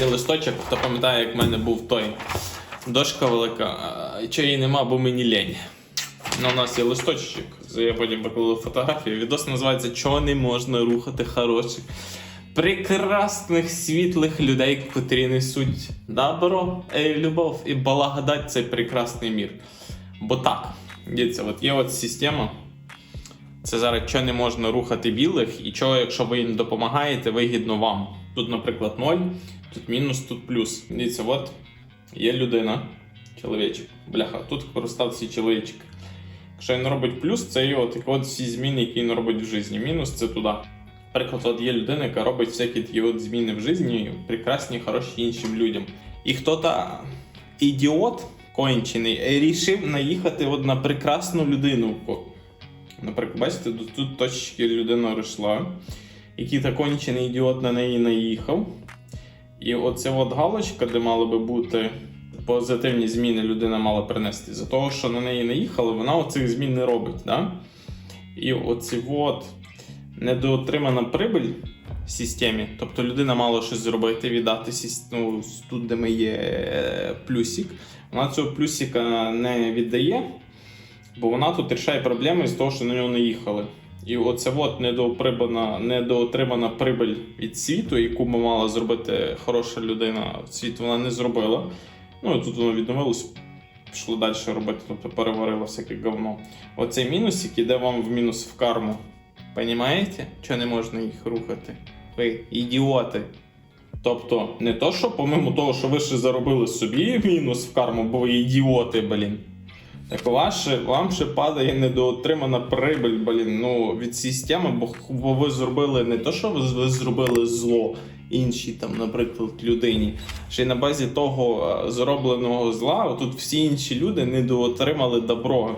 є листочок, хто пам'ятає, як в мене був той дошка велика, чого її нема, бо мені лень. Ну, у нас є листочок, я потім викладу фотографії. Відос називається Чого не можна рухати хороших, прекрасних, світлих людей, котрі несуть добро, е, любов і благодать цей прекрасний мір. Бо так, дивіться, от є от система. Це зараз що не можна рухати білих, і чого, якщо ви їм допомагаєте, вигідно вам. Тут, наприклад, 0, тут мінус, тут плюс. Дивіться, от є людина, чоловічок. Бляха, тут користав цей чоловічок. Якщо він робить плюс, це його такі от всі зміни, які він робить в житті. Мінус це туди. Наприклад, от є людина, яка робить всякі такі от зміни в житті, прекрасні, хороші іншим людям. І хто-то ідіот кончений рішив наїхати от на прекрасну людину. Наприклад, бачите, тут, точки людина йшла, який то кончений ідіот на неї наїхав. І оця от галочка, де мали би бути позитивні зміни, людина мала принести. За того, що на неї наїхали, вона оцих змін не робить. Да? І оці от недоотримана прибиль в системі, тобто людина мала щось зробити, віддати ну, тут, де ми є плюсик, вона цього плюсика не віддає, бо вона тут рішає проблеми з того, що на нього наїхали. І оце от недоотримана, недоотримана прибиль від світу, яку би мала зробити хороша людина, світ вона не зробила. Ну і тут воно відновилось, пішло далі робити, тобто переварило всяке говно. Оцей мінусик іде вам в мінус в карму. Понімаєте? Що не можна їх рухати? Ви ідіоти. Тобто, не то, що помимо того, що ви ще заробили собі мінус в карму, бо ви ідіоти, блін. Ваше, вам ще падає недоотримана прибиль, блін, ну, від системи, бо, бо ви зробили не то, що ви, ви зробили зло іншій, там, наприклад, людині. Ще й на базі того е, зробленого зла, тут всі інші люди недоотримали добро.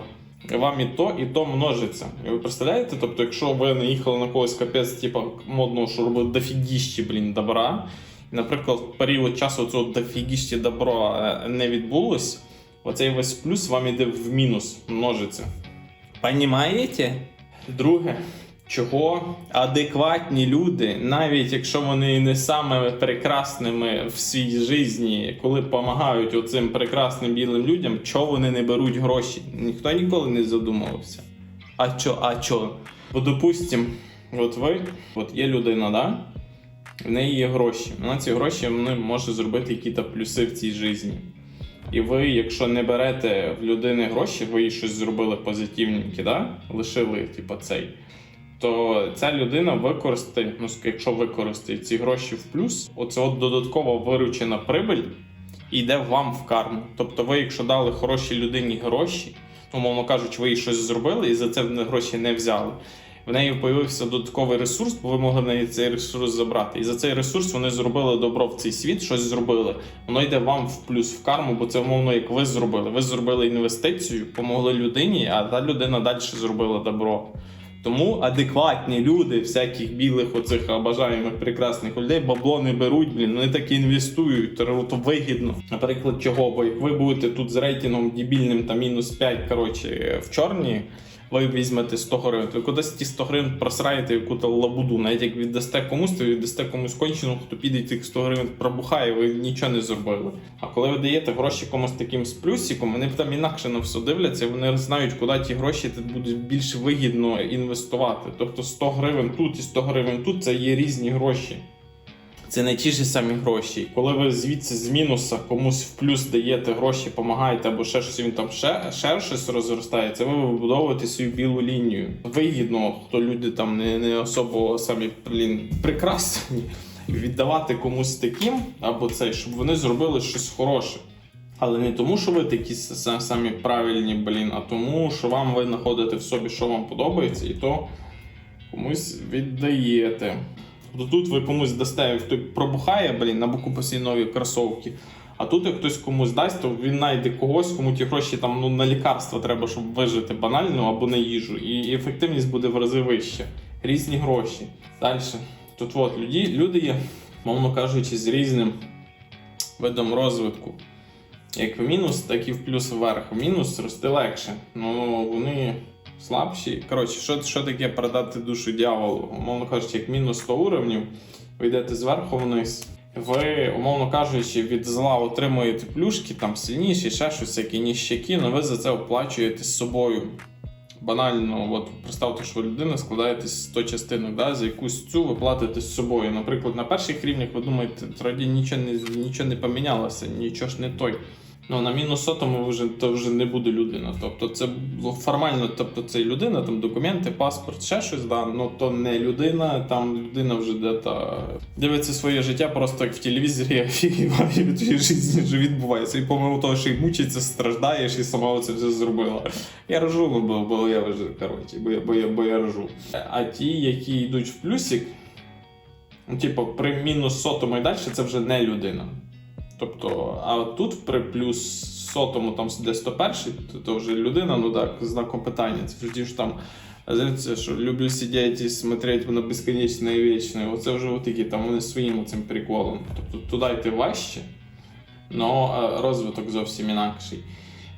Вам і то, і то множиться. І ви представляєте? Тобто, якщо ви наїхали на когось капець, типу, модного, що робить дофігіщі, блін, добра, і, наприклад, період часу цього дофігіщі добро е, не відбулось, оцей весь плюс вам іде в мінус, множиться. Понімаєте? Друге, чого адекватні люди, навіть якщо вони не самими прекрасними в своїй житті, коли допомагають оцим прекрасним білим людям, чого вони не беруть гроші? Ніхто ніколи не задумувався. А чо, а чо? Бо, допустим, от ви, от є людина, да? В неї є гроші. Вона ці гроші вона може зробити якісь плюси в цій житті. І ви, якщо не берете в людини гроші, ви їй щось зробили позитивненьке, да? лишили, типу, цей, то ця людина використає, ну, якщо використає ці гроші в плюс, оце от додаткова виручена прибиль йде вам в карму. Тобто, ви, якщо дали хорошій людині гроші, ну, мовно кажучи, ви їй щось зробили і за це гроші не взяли. В неї з'явився додатковий ресурс, бо ви могли в неї цей ресурс забрати. І за цей ресурс вони зробили добро в цей світ, щось зробили. Воно йде вам в плюс в карму, бо це умовно як ви зробили. Ви зробили інвестицію, помогли людині, а та людина далі зробила добро. Тому адекватні люди, всяких білих, оцих обажаємих прекрасних людей, бабло не беруть, блін, вони так і інвестують, то вигідно. Наприклад, чого? Бо як ви будете тут з рейтингом дебільним та мінус 5, коротше, в чорні, ви візьмете 100 гривень, ви кудись ті 100 гривень просраєте яку-то лабуду. Навіть як віддасте комусь, то віддасте комусь кончену, хто піде тих 100 гривень пробухає, ви нічого не зробили. А коли ви даєте гроші комусь таким з плюсиком, вони там інакше на все дивляться, вони знають, куди ті гроші будуть більш вигідно інвестувати. Тобто 100 гривень тут і 100 гривень тут це є різні гроші. Це не ті ж самі гроші. Коли ви звідси з мінуса комусь в плюс даєте гроші, допомагаєте або ще щось він там ще, ще щось розростає, це ви вибудовуєте свою білу лінію. Вигідно, хто люди там не, не особо самі блін, прекрасні, віддавати комусь таким або цей, щоб вони зробили щось хороше. Але не тому, що ви такі самі правильні, блін, а тому, що вам ви знаходите в собі, що вам подобається, і то комусь віддаєте. Тобто тут ви комусь дасте, хто пробухає, блін, на боку нові кросовки. А тут, як хтось комусь дасть, то він знайде когось, кому ті гроші там ну, на лікарства треба, щоб вижити банально або на їжу. І ефективність буде в рази вища. Різні гроші. Далі. Тут от люди, люди є, мовно кажучи, з різним видом розвитку. Як в мінус, так і в плюс вверх. В мінус рости легше. Ну вони слабші. Коротше, що, що таке продати душу дьяволу? Умовно кажучи, як мінус 100 уровнів, ви йдете зверху вниз. ви, умовно кажучи, від зла отримуєте плюшки, там сильніші, ще щось, всякі ніщаки, але ви за це оплачуєте з собою. Банально, от представте, що ви людина складаєтесь з 100 частинок, да, за якусь цю ви платите з собою. Наприклад, на перших рівнях ви думаєте, тоді нічого не, нічого не помінялося, нічого ж не той. Ну, на мінус сотому вже, то вже не буде людина. Тобто це формально, тобто це людина, там документи, паспорт, ще щось, да, ну то не людина, там людина вже де-то дивиться своє життя просто як в телевізорі, офігіває від житті, що відбувається. І помимо того, що й мучиться, страждаєш і сама це вже зробила. Я рожу, ну, бо, бо я вже, коротше, бо я, бо, бо я рожу. А ті, які йдуть в плюсик, ну, типу, при мінус сотому і далі, це вже не людина. Тобто, а тут при плюс сотому, там де 101, то, то вже людина, ну так, знаком питання. Це ж ж там, знаєте, що люблю сидіти і смотреть на безконечне і вічне. Оце вже отакі там вони своїм цим приколом. Тобто туди йти важче, але розвиток зовсім інакший.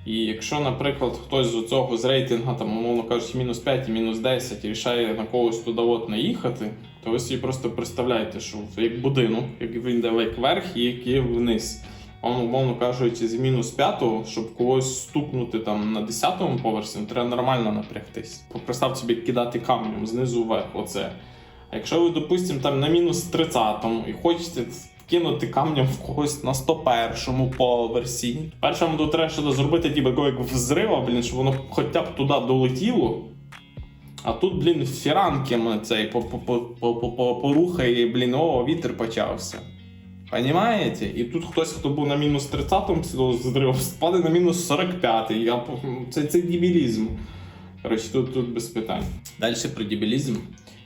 І якщо, наприклад, хтось з цього з рейтингу, там, умовно кажучи, мінус 5 і мінус 10 рішає на когось туди от наїхати, то ви собі просто представляєте, що як будинок, як він йде як вверх і як є вниз. Он, умовно кажучи, з мінус 5, щоб когось стукнути там на 10-му поверсі, ну, треба нормально напрягтись. Представте собі кидати камнем знизу вверх. Оце. А якщо ви, допустимо, там на мінус 30-му і хочете кинути камнем в когось на 101-му поверсі. Першому тут треба щось зробити, типу, такого, як взрива, блін, щоб воно хоча б туди долетіло. А тут, блін, фіранками цей по- по- по- по- по- по- порухає, блін, о, вітер почався. Понимаєте? І тут хтось, хто був на мінус 30-му цього зриву, спаде на мінус 45-й. Я, це, це дебілізм. Коротше, тут, тут без питань. Далі про дебілізм.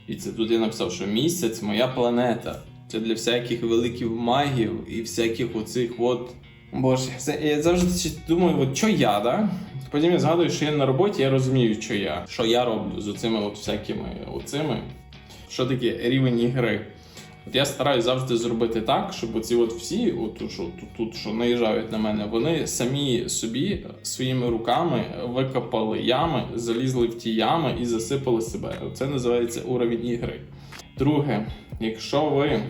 І це тут я написав, що місяць моя планета. Це для всяких великих магів і всяких оцих от. Боже, я завжди думаю, от що я, да? Потім я згадую, що я на роботі, я розумію, що я. Що я роблю з оцими от всякими оцими. Що таке рівень ігри. От я стараюсь завжди зробити так, щоб оці от всі, от, що тут, тут що наїжджають на мене, вони самі собі своїми руками викопали ями, залізли в ті ями і засипали себе. Це називається уровень ігри. Друге, якщо ви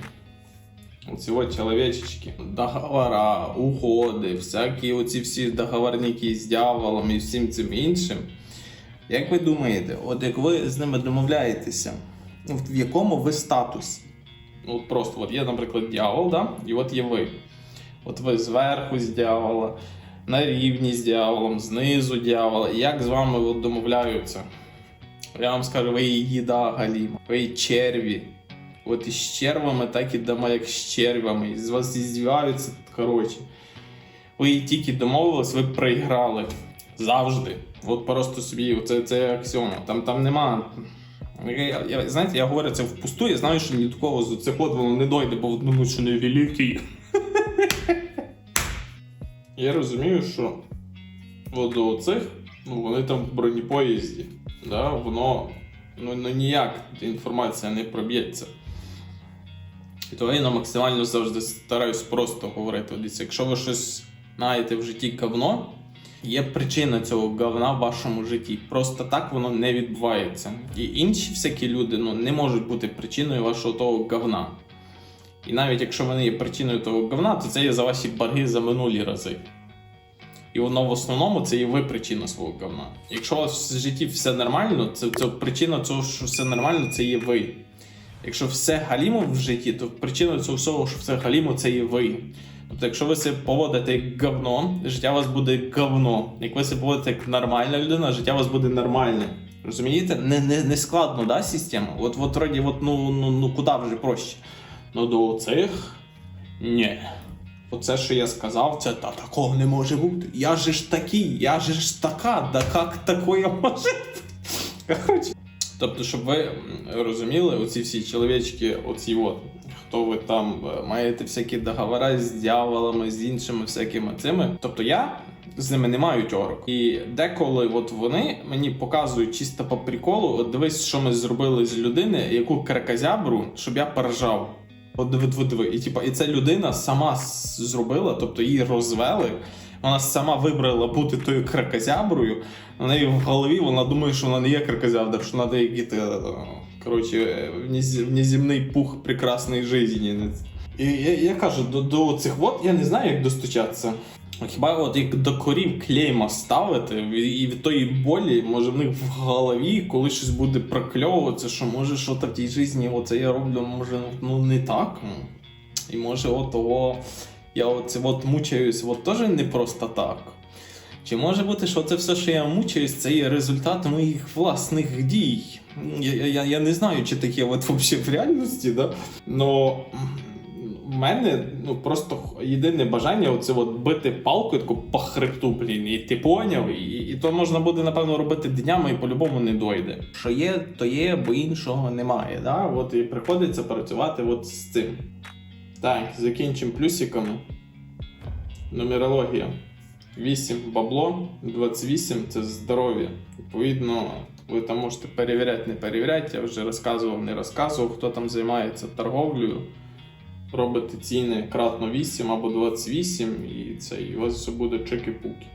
оці от чоловічечки, договора, угоди, всякі оці всі договорники з дьяволом і всім цим іншим. Як ви думаєте, от як ви з ними домовляєтеся, в якому ви статусі? Ну, от просто от є, наприклад, дьявол, да? і от є ви. От ви зверху з дьявола, на рівні з дьяволом, знизу дьявола. Як з вами от домовляються? Я вам скажу, ви їда галіма, ви черві. От із червами так і дома, як з червями. З вас здіваються, коротше. Ви тільки домовились, ви проіграли. Завжди. От просто собі, це, це аксіома. Там, там нема. Я, я, знаєте, я говорю це впусту, я знаю, що ні до кого з цих от не дойде, бо думаю, що не великий. Я розумію, що от до оцих, ну вони там в бронепоїзді, да, воно ну, ну ніяк інформація не проб'ється. І тому я максимально завжди стараюсь просто говорити. Дивіться, якщо ви щось знаєте в житті говно, є причина цього говна в вашому житті. Просто так воно не відбувається. І інші всякі люди ну, не можуть бути причиною вашого того говна. І навіть якщо вони є причиною того говна, то це є за ваші борги за минулі рази. І воно в основному це є ви причина свого говна. Якщо у вас в житті все нормально, це, це причина цього, що все нормально, це є ви. Якщо все галімо в житті, то причина цього всього, що все галімо, це є ви. Тобто, якщо ви себе поводите як говно, життя у вас буде говно. Як ви себе поводите як нормальна людина, життя у вас буде нормальне. Розумієте? Не, не, не складно, да, система? От, от от, ну, ну, ну куди вже проще. Ну до цих ні. Оце, що я сказав, це та такого не може бути. Я же ж такий, я же ж така, да як такое може бути? Тобто, щоб ви розуміли, оці всі чоловічки, оці от, хто ви там е, маєте всякі договори з дьяволами, з іншими всякими цими. Тобто я з ними не маю тьорок. І деколи от вони мені показують чисто по приколу, от дивись, що ми зробили з людини, яку кракозябру, щоб я поржав. От диви, диви. І, типа, і ця людина сама зробила, тобто її розвели. Вона сама вибрала бути тою кракозяброю. У неї в голові вона думає, що вона не є кракозябра, що вона який-то, е, коротше, внез- внеземний пух прекрасної житті. І я, я кажу, до, до цих вод я не знаю, як достучатися. Хіба от як до корів клейма ставити, і від тої болі, може в них в голові, коли щось буде прокльовуватися, що може що в тій житті, оце я роблю, може, ну не так. ну. І може от того я оце от мучаюсь, от теж не просто так. Чи може бути, що це все, що я мучаюсь, це є результат моїх власних дій? Я, я- я, не знаю, чи таке от взагалі в реальності, да? Но в мене ну, просто єдине бажання оце от бити палкою таку по хребту, блін, і ти поняв, і, і то можна буде, напевно, робити днями і по-любому не дойде. Що є, то є, бо іншого немає. Да? От і приходиться працювати от з цим. Так, закінчимо плюсиками. Нумерологія. 8 бабло, 28 це здоров'я. Відповідно, ви там можете перевіряти, не перевіряти. Я вже розказував, не розказував, хто там займається торговлею. Робите ціни кратно 8 або 28, і це і у вас все буде чеки-пуки.